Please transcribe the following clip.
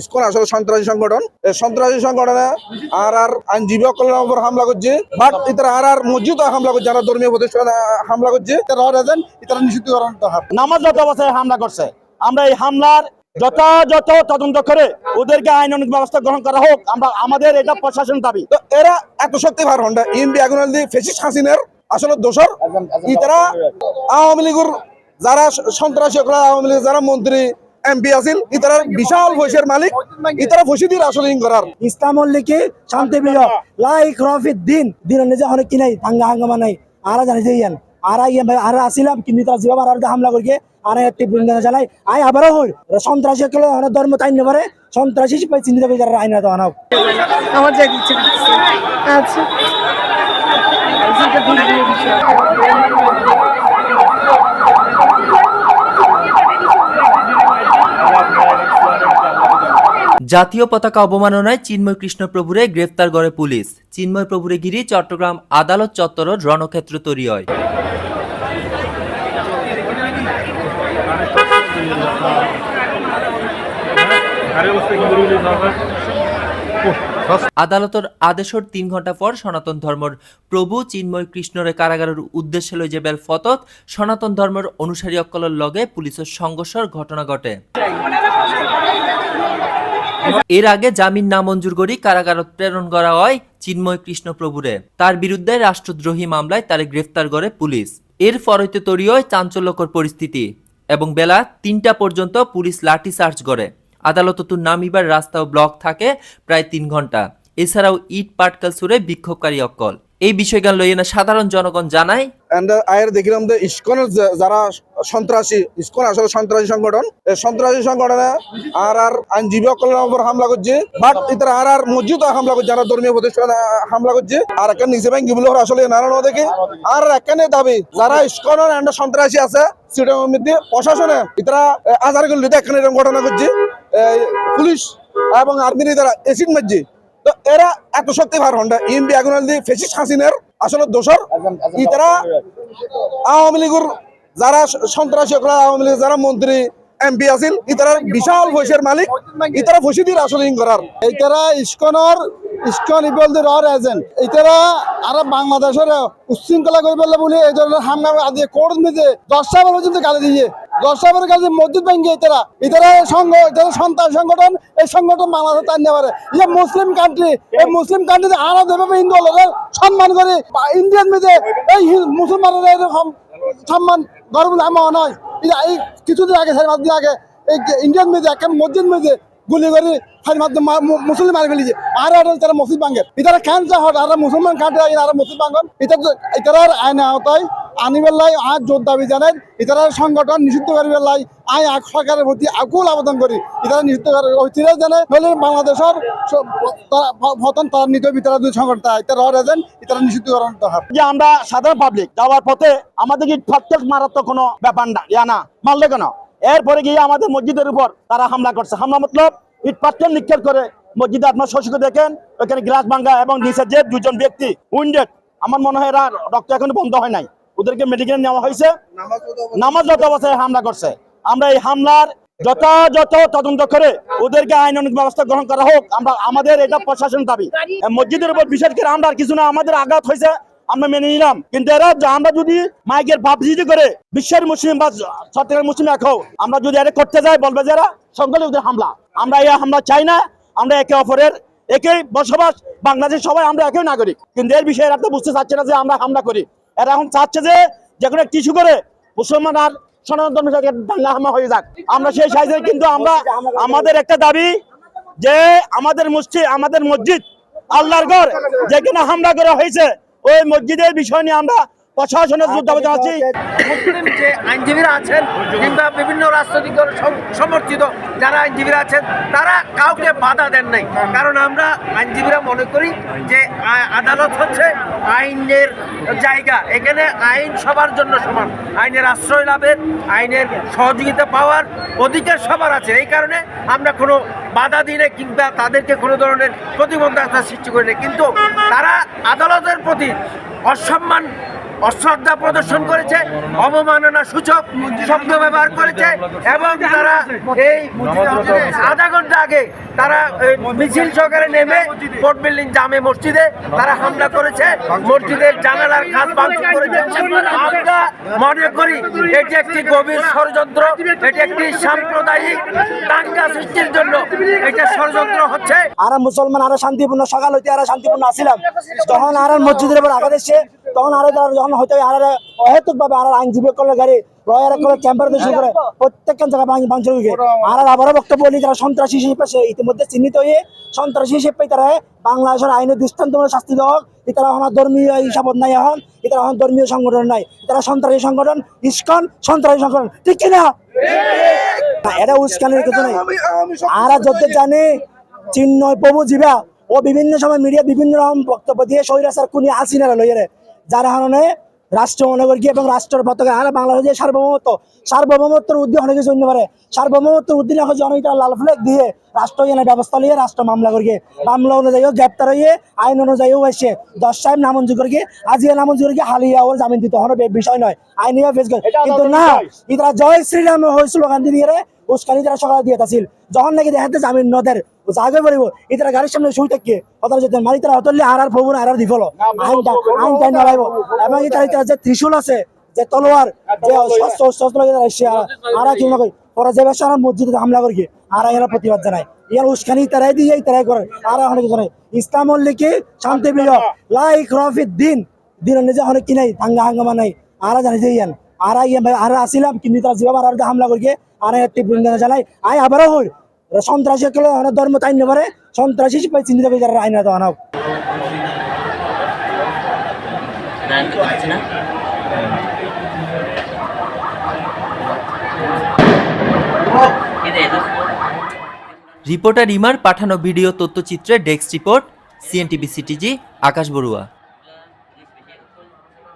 ISKCON আসলে সন্ত্রাসী সংগঠন। সন্ত্রাসী সংগঠনে আর আর আইনজীবী সকলের উপর হামলা করছে। বাট ইতারা আর আর মসজিদ হামলা করছে যারা ধর্মীয় প্রতিষ্ঠান হামলা করছে। ইতারা নিষিদ্ধকরণ নামাজরত অবস্থায় হামলা করছে আমরা এই হামলার যথাযথ তদন্ত করে ওদেরকে আইনানুগ ব্যবস্থা গ্রহণ করা হোক। আমরা আমাদের এটা প্রশাসন দাবি। তো এরা এত শক্তি ভার হন্ডা ইন্ডি আগুনাল ফেসিস হাসিনের আসলে দোষর। ইতারা আওয়ামী লীগের যারা সন্ত্রাসী সকল আওয়ামী লীগের যারা মন্ত্রী এমপি আছিল ইতারা বিশাল পয়সার মালিক ইতারা ফসি দিয়ে আসলে করার। ইসলাম লিখে শান্তিপ্রিয় লাইক রফিদ দিন দিন নিজে অনেক কি নাই হাঙ্গা হাঙ্গামা নাই। আরা জানি যে ইয়ান আরা ইয়ে ভাই আরা আসিলাম কিন্তু তারা জীবা আর হামলা করিকে আর একটি বৃন্দান চালাই আই আবারও হই। সন্ত্রাসী কেন অনেক ধর্ম তাই নেবারে সন্ত্রাসী পাই চিন্তা করে যারা আইন তো আনাও আমার যা করতেছে। আচ্ছা। জাতীয় পতাকা অবমাননায় চিন্ময় কৃষ্ণ প্রভুরে গ্রেফতার করে পুলিশ। চিন্ময় প্রভুরে গিরি চট্টগ্রাম আদালত চত্বর রণক্ষেত্র তৈরি হয়। আদালতের আদেশের তিন ঘণ্টা পর সনাতন ধর্মর প্রভু চিন্ময় কৃষ্ণরে কারাগারের উদ্দেশ্যে লই যে বেল ফতত। সনাতন ধর্মের অনুসারী অকলের লগে পুলিশের সংঘর্ষের ঘটনা ঘটে। এর আগে জামিন নামঞ্জুর করি কারাগারত প্রেরণ করা হয় চিন্ময় কৃষ্ণ প্রভুরে। তার বিরুদ্ধে রাষ্ট্রদ্রোহী মামলায় তারে গ্রেফতার করে পুলিশ। এর ফরইতে তৈরি হয় চাঞ্চল্যকর পরিস্থিতি এবং বেলা তিনটা পর্যন্ত পুলিশ লাঠি সার্চ করে। আদালত তো নামিবার রাস্তা ও ব্লক থাকে প্রায় তিন ঘণ্টা। এছাড়াও ইট পাটকাল সুরে বিক্ষোভকারী অকল এই বিষয়গান লইয়া সাধারণ জনগণ জানায়। আয়ের দেখলাম যে ইসকনের যারা সন্ত্রাসী, ইসকন আসলে সন্ত্রাসী সংগঠন সন্ত্রাসী সংগঠনে আর আর আইনজীবী উপর হামলা করছে, বাট ইতারা আর আর মসজিদ হামলা করছে, যারা ধর্মীয় প্রতিষ্ঠান হামলা করছে, আর একটা নিজে ব্যাংকগুলো আসলে নারায়ণ দেখে। আর একখানে দাবি, যারা ইসকনের এন্ড সন্ত্রাসী আছে সেটার মধ্যে প্রশাসনে ইতারা আজারগুলো এখানে ঘটনা করছে পুলিশ এবং আর্মির দ্বারা এসিড মারছে। এরা এত শক্তি ভার হন্ডা ইন্ডি আগুনাল ফেসিস হাসিনের আসলে দোষর। ইতারা আওয়ামী লীগের যারা সন্ত্রাসী আওয়ামী লীগের যারা মন্ত্রী এমপি আছিল ইতারা বিশাল পয়সার মালিক। ইতারা ফসি দিয়ে আসলে ইন করার। এইটারা ইস্কনের ইস্কন ইবলদের আর এজেন্ট এইটারা আর বাংলাদেশের উচ্ছৃঙ্খলা করে বলে এই ধরনের হামলা আদি কোর্ট মেজে দশটা পর্যন্ত গালি দিয়ে। বার গালি মসজিদ ভেঙে এটারা এই সংঘ এটারা সন্তান সংগঠন, এই সংগঠন বাংলাদেশে তাই নেওয়ার এই মুসলিম কান্ট্রি এই মুসলিম কান্ট্রিতে আরও দেবে হিন্দু হলদের সম্মান করে ইন্ডিয়ান মেজে এই মুসলমানের এরকম সম্মান গর্ব আমার নয়। এই কিছুদিন আগে, চার পাঁচ দিন আগে, এই ইন্ডিয়ান মেজে একটা মসজিদ মেজে গুলি করে খালি মাধ্যম মুসলিম মারি ফেলিছে। আর আর তারা মসজিদ ভাঙে। কেন যা হট আর মুসলমান কান্ট্রি আর মসজিদ ভাঙন। এটা এটার আইন আওতায় আনিবার লাই আজ জোর দাবি জানেন এটার সংগঠন নিষিদ্ধ করিবার লাই আই আগ সরকারের প্রতি আকুল আবেদন করি। এটারা নিষিদ্ধ হয়েছিল জানে বাংলাদেশের ভিতরে দুই সংগঠন এটা র এজেন্ট এটারা নিষিদ্ধকরণ যে আমরা সাধারণ পাবলিক যাওয়ার পথে আমাদের কি প্রত্যেক মারাত্মক কোনো ব্যাপার না, ইয়া না মারলে কেন এরপরে গিয়ে আমাদের মসজিদের উপর তারা হামলা করছে। হামলা মতলব, ইট পাথর নিক্ষেপ করে মসজিদে আপনার শশীকে দেখেন, ওখানে গ্লাস ভাঙ্গা এবং নিচে যে দুজন ব্যক্তি উইন্ডেড আমার মনে হয় এরা রক্ত এখনও বন্ধ হয় নাই। ওদেরকে মেডিকেল নেওয়া হয়েছে। নামাজরত অবস্থায় হামলা করছে, আমরা এই হামলার যথাযথ তদন্ত করে ওদেরকে আইনানুগ ব্যবস্থা গ্রহণ করা হোক। আমরা, আমাদের এটা প্রশাসন দাবি। মসজিদের উপর বিশেষ করে আমরা কিছু না, আমাদের আঘাত হয়েছে, আমরা মেনে নিলাম। কিন্তু এরা আমরা যদি মাইকের ভাবজিজি করে বিশ্বের মুসলিম বা চট্টগ্রাম মুসলিম এক হোক আমরা যদি এটা করতে যাই, বলবে যে এরা সংখ্যালঘুদের হামলা। আমরা এই হামলা চাই না, আমরা একে অপরের, একই বসবাস বাংলাদেশ সবাই আমরা একই নাগরিক। কিন্তু এর বিষয়ে তো বুঝতে চাচ্ছে না যে আমরা হামলা করি। এরা এখন চাচ্ছে যে যে কোনো কিছু করে মুসলমান আর সনাতন ধর্মের সাথে হামা হয়ে যাক। আমরা সেই সাইজে কিন্তু আমরা আমাদের একটা দাবি যে আমাদের মসজিদ আমাদের মসজিদ আল্লাহর ঘর, যেখানে হামলা করা হয়েছে, ওই মসজিদের বিষয় নিয়ে আমরা প্রশাসনের যুদ্ধ আছি। মুসলিম যে আইনজীবীরা আছেন কিংবা বিভিন্ন রাজনৈতিক সম- সমর্থিত যারা আইনজীবীরা আছেন তারা কাউকে বাধা দেন নাই। কারণ আমরা আইনজীবীরা মনে করি যে আদালত হচ্ছে আইনের জায়গা। এখানে আইন সবার জন্য সমান। আইনের আশ্রয় লাভের আইনের সহযোগিতা পাওয়ার অধিকার সবার আছে। এই কারণে আমরা কোনো বাধা দিই না কিংবা তাদেরকে কোনো ধরনের প্রতিবন্ধকতা সৃষ্টি করি না কিন্তু তারা আদালতের প্রতি অসম্মান অশ্রদ্ধা প্রদর্শন করেছে, অবমাননা সূচক শব্দ ব্যবহার করেছে এবং তারা এই আধা ঘণ্টা আগে তারা মিছিল সহকারে নেমে কোর্ট বিল্ডিং জামে মসজিদে তারা হামলা করেছে। মসজিদের জানালার কাজ ভাঙচুর করেছে। আমরা মনে করি এটি একটি গভীর ষড়যন্ত্র, এটি একটি সাম্প্রদায়িক দাঙ্গা সৃষ্টির জন্য এটা ষড়যন্ত্র হচ্ছে। আর মুসলমান আরও শান্তিপূর্ণ, সকাল হইতে আরও শান্তিপূর্ণ আসিলাম। যখন আর মসজিদের উপর আঘাত এসছে তখন আরও আইনজীবী করলে গাড়ি লয়ার করে চেম্বার করে জায়গায় আর আবারও বক্তব্য বলি সন্ত্রাসী হিসেবে ইতিমধ্যে চিহ্নিত হয়ে সন্ত্রাসী হিসেবে তারা বাংলাদেশের আইনের দৃষ্টান্তমূলক শাস্তি দেওয়া এটারা আমার ধর্মীয় হিসাবত নাই এখন, এটারা এখন ধর্মীয় সংগঠন নাই। এটারা সন্ত্রাসী সংগঠন, ইস্কন সন্ত্রাসী সংগঠন, ঠিক কিনা এটা উস্কানের কিছু নাই। আর যত জানে চিন্ময় প্রভু জিবা, ও বিভিন্ন সময় মিডিয়া বিভিন্ন রকম বক্তব্য দিয়ে সৈরাসার কুনি আসিনারা লইয়ারে। যার কারণে রাষ্ট্র মনে এবং রাষ্ট্রের পতাকা আর বাংলাদেশের সার্বভৌমত্ব সার্বভৌমত্বের উদ্যোগ অনেক কিছু পারে। সার্বভৌমত্বের উদ্দিন হচ্ছে অনেকটা লাল ফ্লেক দিয়ে রাষ্ট্র এনে ব্যবস্থা লিয়ে রাষ্ট্র মামলা করিয়ে মামলা অনুযায়ীও গ্রেপ্তার হইয়ে আইন অনুযায়ীও এসে দশ সাহেব নামঞ্জুর করিয়ে আজিয়া নামঞ্জুর করিয়ে হালিয়া ওর জামিন দিতে হনো বিষয় নয়। আইনিয়া ফেস করে। কিন্তু না ইতারা জয় শ্রীরাম হয়েছিল গান্ধী দিয়ে উস্কানি তারা সকালে দিয়ে আসিল যখন নাকি দেখাতে জামিন নদের জাগে পড়িব ইতারা গাড়ির সামনে শুই থাকি অতরা যেতে মারি তারা হতলে আর আর ফবুন আর আর দিফল আইনটা আইনটা নড়াইব এবং ইতারা ইতারা যে ত্রিশূল আছে যে তলোয়ার যে শস্ত্র শস্ত্র আর আর কি মনে করি ওরা যে বেশি আমার মসজিদে হামলা করি আর এরা প্রতিবাদ জানায়। ইয়ার উস্কানি তারাই দিয়ে তারাই করে। আর অনেক ইসলাম লিখে শান্তি প্রিয়। লাইক রফিদ দিন। দিন নিজে অনেক কি নাই হাঙ্গা হাঙ্গামা নাই। আর জানি যে ইয়ান। আর ইয়ে ভাই আর আসিলাম কিন্তু তারা যেভাবে আর হামলা করি একটি বৃন্দানা চালাই আই আবারও হই। সন্ত্রাসী কেউ অনেক ধর্ম তাই নেবারে সন্ত্রাসী হিসেবে চিহ্নিত করে যারা আইন দেওয়া নাও রিপোর্টার ইমার পাঠানো video তথ্যচিত্রে desk report, CNTV CTG, Akash Barua.